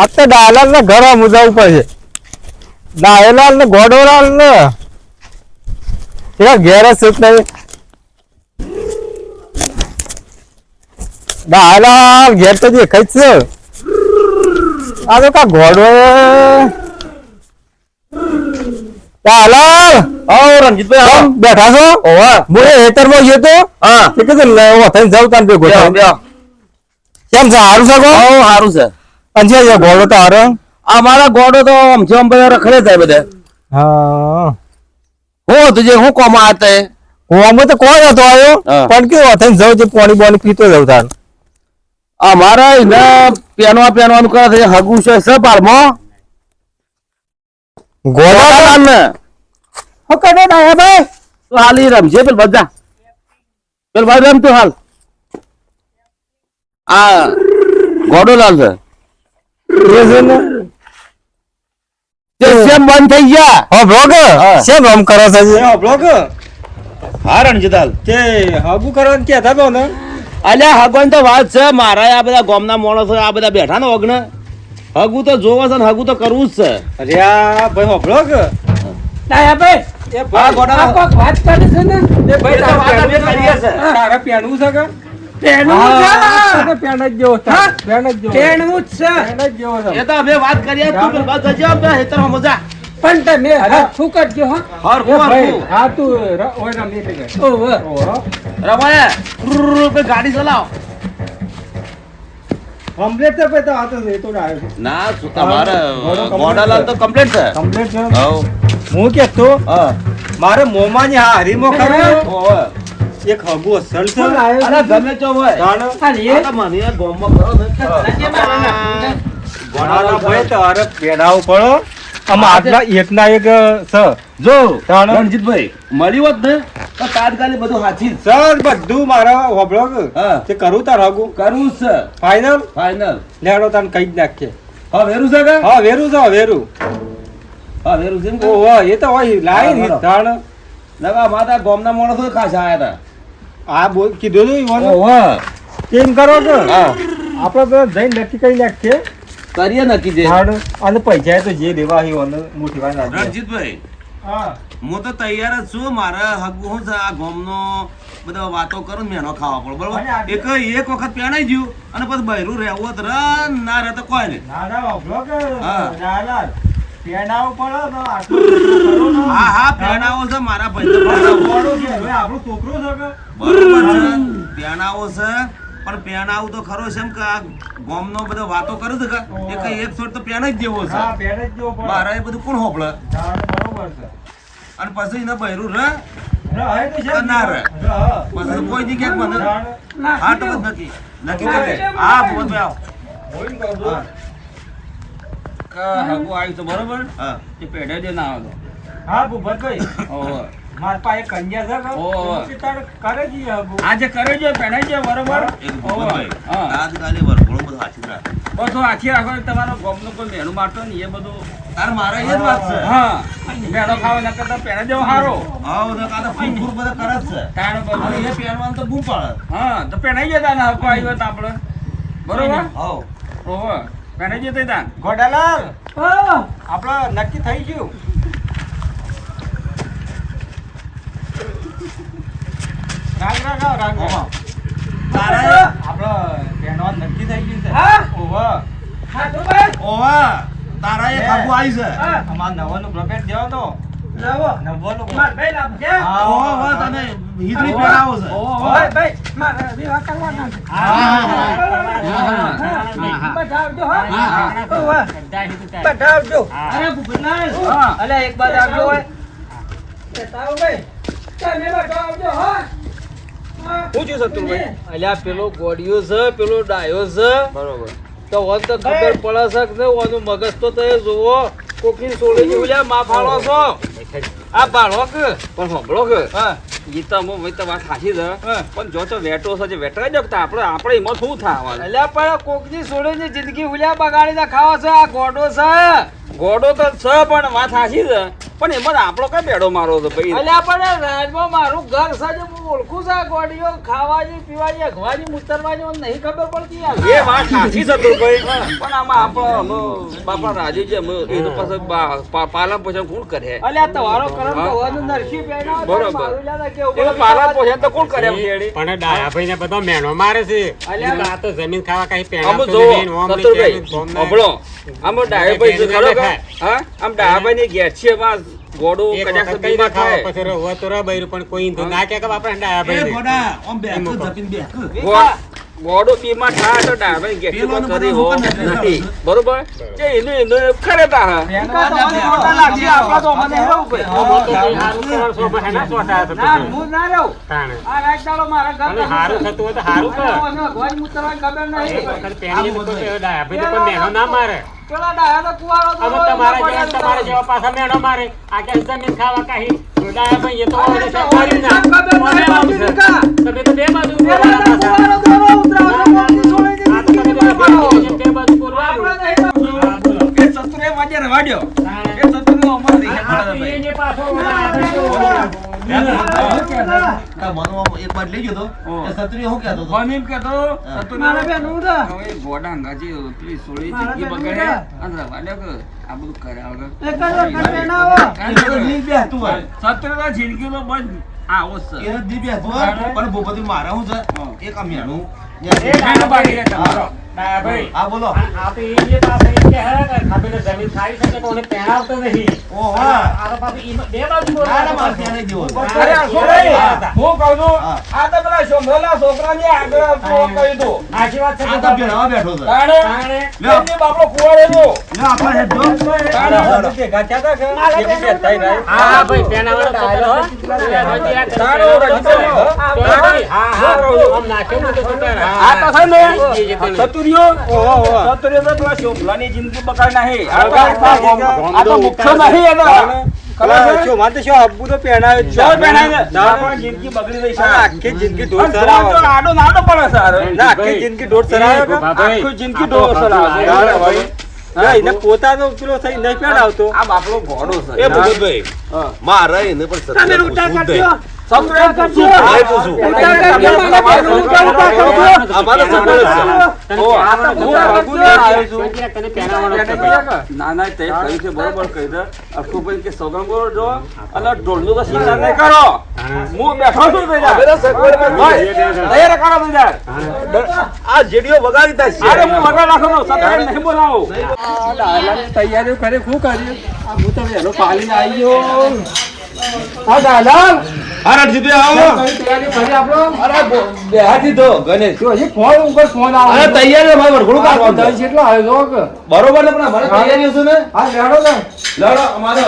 આ તો ડાયલાલ ને ઘર મુજા ઉપર છે ડાયલાલ ને ગોડોલાલ ને એના ઘેર જ સુત નહીં ડાયલાલ ઘેર તો જે કઈ છે. આ તો કા ગોડો ડાયલાલ આવો રણજીતભાઈ આવો. બેઠા છો? ઓવા હું એ હેતરમાં ગયો તો? હા. કે કે લે વથાઈને જાવ તાન બે થાઉં. કેમ છે હારું છે કો? હારું છે. અંજે જે ગોળો તો હારો. અમારા ગોડો તો આમ જેમ બધા રખડે થાય બધા. હા. હો તુજે હું કોમ આતે કોમ તો કોઈ નતો આવ્યો પણ કેવો થઈને જવ જે પાણી બોની પીતો જાઉં તાન અમારા એને પેનવા પેનવાનું કરે છે હગુ છે સ પારમાં ગોળો તાન ને. હું કરે ડાયા ભાઈ? તો હાલ રમજે પેલ બધા પેલ ભાઈ રમતું હાલ. આ ગોડો લાલ છે. ને સેમ બંધ થઈ ગયા. હો બ્લોગ સેમ આમ કરો છો હો બ્લોગ હા રણજીત હાલ તે હગું કરવાનું કહેતા તો ને. અલ્યા હગવાન તો વાત છે. મારા આ બધા ગામના માણસો આ બધા બેઠા ને ઓગણ હગું તો જોવો છે ને હગુ તો કરવું જ છે. અરે આ ભાઈ બ્લોગ ડાયા ભાઈ. એ ભાઈ ગોડા. વાત કરે છે ને. એ ભાઈ એ તો વાત તારે છે. તારે પહેરવું છે કે? પણ તમે હરખું કરજો હા? તું રમાય ગાડી ચલાવ. કમ્પ્લીટ છે તો આ તો એ આવ્યો. છે ના શું તમારે ગોડો તો કમ્પ્લીટ છે. કમ્પ્લીટ છે. હું કે તો મારે મોમાની હા હરીમો ખરું? ઓવે. એક હગો અસલ છે. અરે ગમે તો હોય. આ. તો મને આ ગામમાં કરો ને નજે મારે તો અરે પેડાવ પડો આમાં આટલા એકના એક છે જો રણજીતભાઈ મળી હોત ને તો તાત્કાલિક બધું હાચી સર બધું મારા હોબળો હા. તે કરું તાર હગું? કરું સર. છે ફાઈનલ ફાઇનલ. લેડો તાન કઈ જ નાખીએ હા વેરું છે કે? હા વેરું છે વેરું. હા વેરું છે ઓહો એ તો હોય લાઈ. તાણ. નવા માતા ગોમના માણસો ખાસ આયા આ બોલ કીધું તું ઈવોને. ઓવે. કેમ કરો છો? હા. આપણે તો જઈને નક્કી કરી નાખીએ. કરીએ નક્કી જે. હાડ. અને પૈસા તો જે દેવા હોય એને મોટી વાત. રણજીતભાઈ હા. હું તો તૈયાર જ છું. મારે હગુ હું છે આ ગોમનો બધા વાતો કરું ને મેનો ખાવા પડે. બરોબર? એક એક વખત પહેણાઈ ગયું અને પછી બહેરું રહેવું તો રન ના રહે તો કોઈ નહીં. ના ના વાપરો કે. હા. ના ના પેનાવું પડે ને આટલું બધું કરો ને. હા હા પેણાવો છે મારા ભાઈ તો છે. હવે આપણું છોકરો છે કે? બરોબર છે. પેણાવો છે. પણ પેણાવું તો ખરો છે એમ કે આ ગામનો બધો વાતો કરે છે કે? એક એક છોડ તો પેણ જ દેવો હા છે જ જેવો મારા એ બધું કોણ બરોબર છે. અને પછી એને બહેરું રે? રહે તો છે જ. ના રહે. રહે. પછી કોઈ દી ક્યાંક મને ના, નથી. નક્કી નક્કી હા ભૂપતભાઈ આવો. હગું આવ્યું તો બરોબર? હા. પેઢે જ ના આવે. હા ભૂપતભાઈ ઓહો. મારા પાસે છે ઓહો. કરે આજે કરે છે પહેણાય છે બરોબર? હા. તાત્કાલિક વરઘોડું બધું હાચી જ રાખે. બસ તો આખી રાખો તમારો ગમનો કોઈ મેણું મારતો ને એ બધું. તાર મારા એ જ વાત છે. હા. મેળો ખાવા ના કરતા પહેણા જેવો સારો હા બધા કાં તો ફૂલ ફૂલ બધા કરે જ છે. તાણ બધું. એ પહેરવાનું તો બૂમ પાડે. હા તો પહેણાઈ જતા ને હકો આવ્યો તો આપણે. બરોબર? હાવ ઓહો જતા તાન ગોડાલાલ આપણે નક્કી થઈ ગયું. રાગ રાગ રાગ. તારા આપણે પહેરવાનું નક્કી થઈ ગયું છે. હા? ઓહો. હા, તો ભાઈ. ઓવા તારા એ ખાબુ આવી છે. અમાર નવાનું જેવો તો માર ભાઈ પહેરાવો છે. ઓય ભાઈ, મારે વિવાહ કરવાના છે. હા, હા, હા. હા? ઓવે. અરે ભૂપતલાલ. અલે એક બાજુ આવજો હોય તાવ ભાઈ. તમે હા. થયું અલ્યા પેલો ગોડિયો છે પેલો ડાયો છે. બરોબર. તો હોત તો ખબર પડે છે કે ઓનું મગજ તો તમે જોવો કોકની સોળી જેવું લે માં ફાળો છો. આ બાળો કે? પણ સાંભળો કે હા. એ તો અમુક ભાઈ તો વાત છે. પણ જો તો વેટો છે જે વેટરાઈ જાવ આપણે આપણે એમાં શું થવાનું? અલ્યા પણ કોકની સોળીની જિંદગી ઉલ્યા બગાડીને ખાવા છે આ ગોડો છે. ગોડો તો છે પણ વાત સાચી છે. પણ એમાં આપણો કઈ બેડો મારો હતો ભાઈ એટલે પણ રાજમાં મારું ઘર છે હું ઓળખું છું આ ગોળીઓ ખાવાની પીવાની અખવાની મુતરવાની નહીં ખબર પડતી યાર. એ વાત સાચી છે ભાઈ પણ આમાં આપણો બાપા રાજુ છે એ તો પછી બા- પાલન પોષણ કોણ કરે અલ્યા તમારો કરમ તો હોવાનું નરસી પહેરાવો બરોબર. એટલે પાલન પોષણ તો કોણ કરે પણ ડાયા ભાઈ ને બધો મેણો મારે છે એટલે આ તો જમીન ખાવા કઈ આમ પહેરાવતો જો સતુરભાઈ. સાંભળો. આમ ડાયાભાઈ છે ખરો હા? આમ ડાયાભાઈ ની ગેર છે એમાં ગોડું કદાચ કઈ બીમાર ના થાય. પછી રહો તો રહો પણ કોઈ ઈંધું ના કે આપણે ગોડા બેક જપીને બેક બીમાર થાય તો કરી હો. નથી. બરોબર? જે એનું એનું ખરે તા તો મને રહેવું હારું ના ચોંટા હતો ના, હું ના રહું. આ રાત દાડો મારા ઘર હારું થતું હોય તો હારું કર. ખબર નહીં. તો કોઈ ના મારે. પેલા ડાયા તો કુવારો તો તમારા જેવા તમારા જેવા પાછા મેણો મારે આ કે જમીન ખાવા કાહી ડાયાભાઈ એ તો ઓલે તો ના. છે. તમે તો બે બાજુ પેલા. કુવારો દોરો ઉતરાવો, મોટી છોડી આ તો તમે બે બાજુ બોલવાનું. આપણે નહીં તો- હા, બોલો. વાજે રવાડ્યો. એ સતુરે અમારે રીંગણ આ પડે છે ભાઈ. પીએ પાછો ડાયાભાઈ મનો એક વાર લઈ ગયો તો સત્રી હું કહેતો હતો મને એમ કહેતો, સતુરે મારા બેન. હવે ગોડા અંગાજી સોળી બગડે કે આ બધું પહેરાવો. એ તો બંધ આવો. એ પણ ભૂપતિ મારા શું છે એક એ તમારો. ડાયાભાઈ. હા બોલો. આ તો એ જે પાછા એ કે હે કે જમીન ખાઈ શકે તો ઓને પહેરાવતો નહીં. ઓહો. આ તો પાછું બે બાજુ ના ના મારે નહીં દેવો અરે આ છોકરી, હું. કહું છું, આ તો પેલા શોભરેલા છોકરાની આગળ હતું, કહ્યું હતું. સાચી વાત છે આ તો ડાયાભાઈ. બેઠો છે. તાણે, તાણે. લ્યો. એમની બાપડો કુંવારે લે આપણે હેડ જો. તાણે, હા ભાઈ પહેરાવાનો ડાયલો હો. તાણે? હું રજીતો હતો. હા. હા હા આમ નાખ્યો તો આ તો છે ને, સતુરિયો, સતુરિયો તો પેલા શોભલાની જિંદગી બગાડી. આ તો- મુખ્ય નહીં એનો. ખબર છે? જો પહેણાય છે. આપણી જિંદગી બગડી રહી છે. અને ઢોલ તો આડો નાડો પડે છે હારો. ભાઈ, એ ગોપાભાઈ, આખી જિંદગી આ. આ બાપડો ઘોડો છે. એ મારે એને પણ ના ના તે કહ્યું છે બરોબર કહી દે. અખુભાઈ કે સોગમ બોલો જો અને ઢોલનો તો શિકાર નહીં કરો? હું. બેઠો છું તૈયાર કરો આ જેડીઓ વગાડી થાય અરે હું વગાડ રાખો તો સત્ય નહીં બોલાવો. તૈયારીઓ કરી શું કર્યું? હું તો વહેલો પાલીને આવી ગયો. હા દાદા. હા આવો. અરે બેહાથી તો ગણેશ. જો હજી ફોન ઉપર ફોન અરે આવે તૈયારી વરઘોડું કાઢવાનું છે. એટલો આવ્યો બરોબર ને પણ અમારે તૈયારી છે ને? હા લેડો ને. લડો અમારે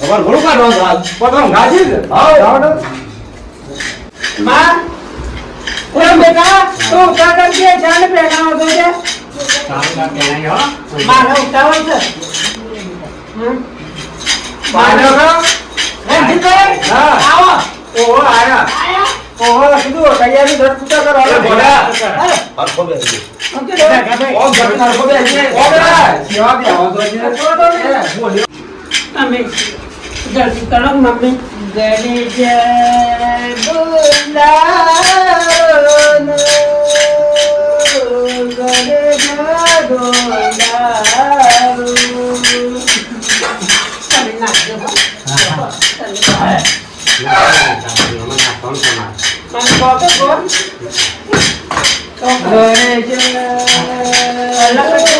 વરઘોડું છે. આજ. પતંગ ગાજી હાઉ. લેડો માં ઓય બેટા તું કાકા કે જાને પહેરાવો તો છે સારું પહેરાય હો. મારે ઉતાવળ છે. મારે રણજીતભાઈ હા. આવો ઓહો આયા ઓહો કીધું તૈયારી ધડ પૂજા કરો. અરે, હરખો બેસી સમજી ગયો. લો. ઓમ જગત હરખો બેસી ગયો. ઓમ બેટા. સેવા બી આવો તો છે. તમે જલ્દી કરો mummy Ganesh มันบอกก็บอก rồi này chứ lắc cái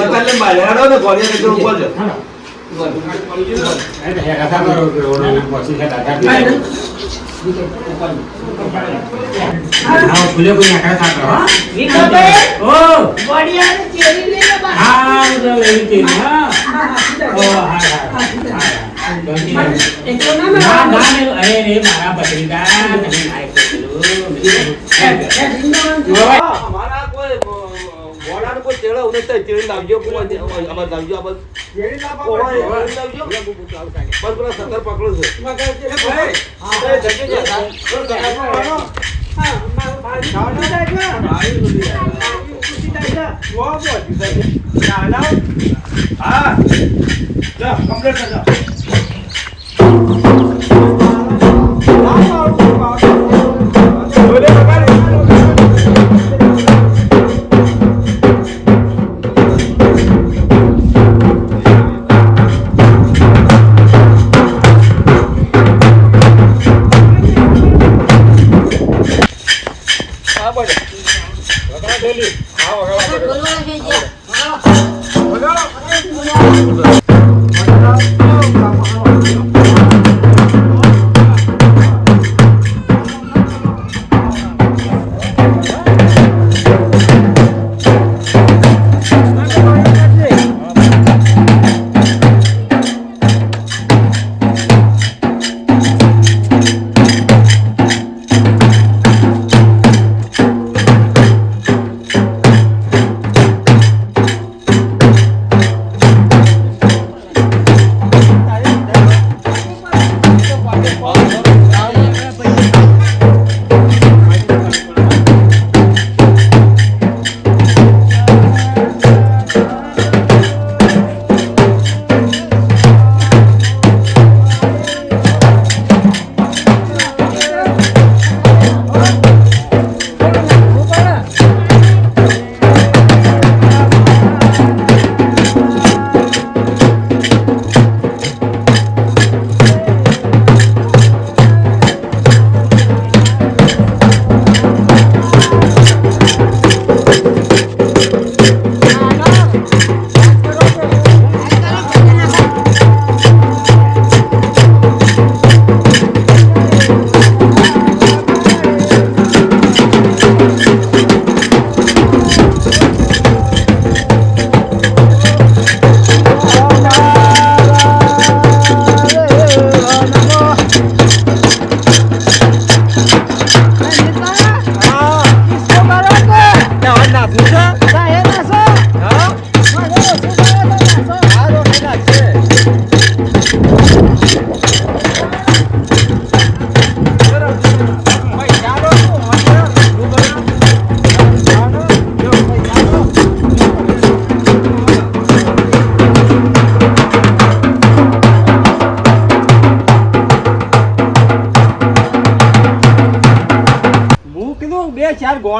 એ સરકારને મારે હેડો ને ઘોડિયા ને જોડું બોલજો. એ તો હેરા સામે રોડના પછી છે દાદા. આવો ભૂલે કોઈ નાખા સાંકળો, હો? ઓ, હા, હું તો એવી રીતે, હા. ઓ, હા, હા, હા, હા. ગમતી નથી. ના, ના, ને, અરે રે, મારા ભત્રીજા, તમે ના એક પેલું, કોઈ તેડો ઉને તો તેડી લાવજો અમાર લાવજો આ બસ જેડી લાવવા ઓય, પડે. તેડી લાવજો. બસ પેલા સત્તર પકડો છે. એ જગ્યા જા. હા, મારું. હા. જા કમ્પ્લીટ કર જા. વગાડ બોલે.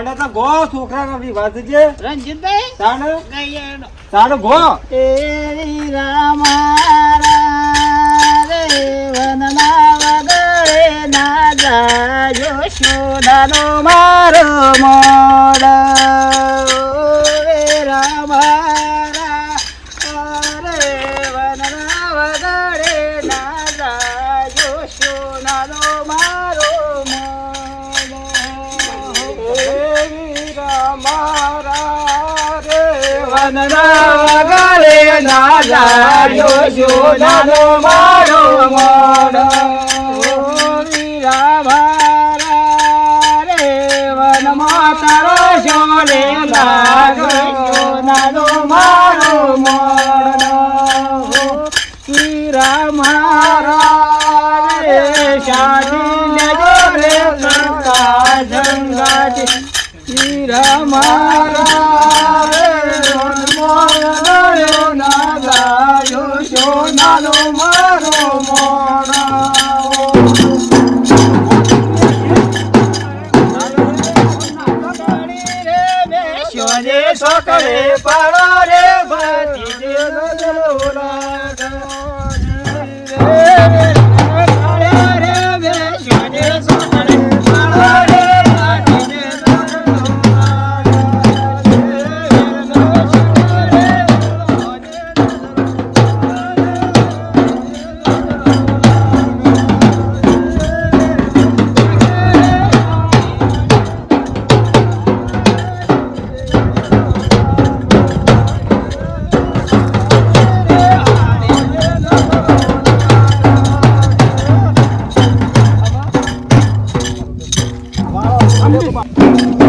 ગોંડા તો ગો છોકરા નથી વાત છે. રંજીતભાઈ તાણ? તાણ ગો. એ રામ રે વનના વગડે ના જાજો શોધાનો મારો મોડ ના જાજો શોધાનો મારો મોડ તારો શોલે લાગ્યો નાનો મારો મોડ રામારા રે શાદી લેજો રે કરતા જંગાજી શ્રી રામારા પાડો Thank you.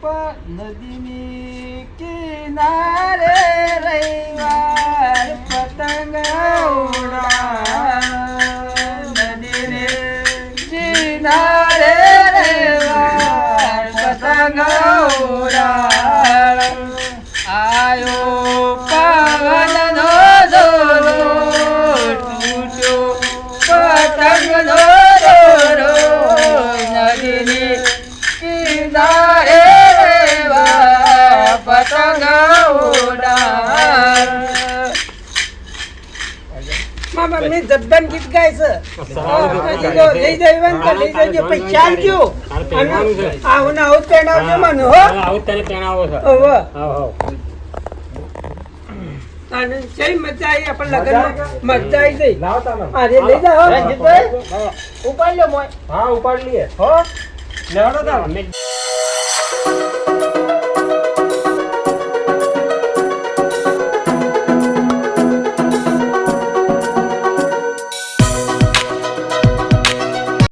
ઉપર નદીની કિનારે રવિવાર પતંગ મામા મેં જબ્બન ગીત ગાય છે. લઈ જઈવન તો લઈ જજો પછી ચાલજો આવું ને આવું જ પહેરાવજો મને હો. આવું તને પહેણાવો છે. ઓહો. અને જઈ મજા આવી આપણે લગનમાં? મજા આવી જઈ અરે લઈ જાઓ રણજીતભાઈ ઉપાડ લ્યો મોય. હા ઉપાડ લઈએ. હો. લેવાનો તમે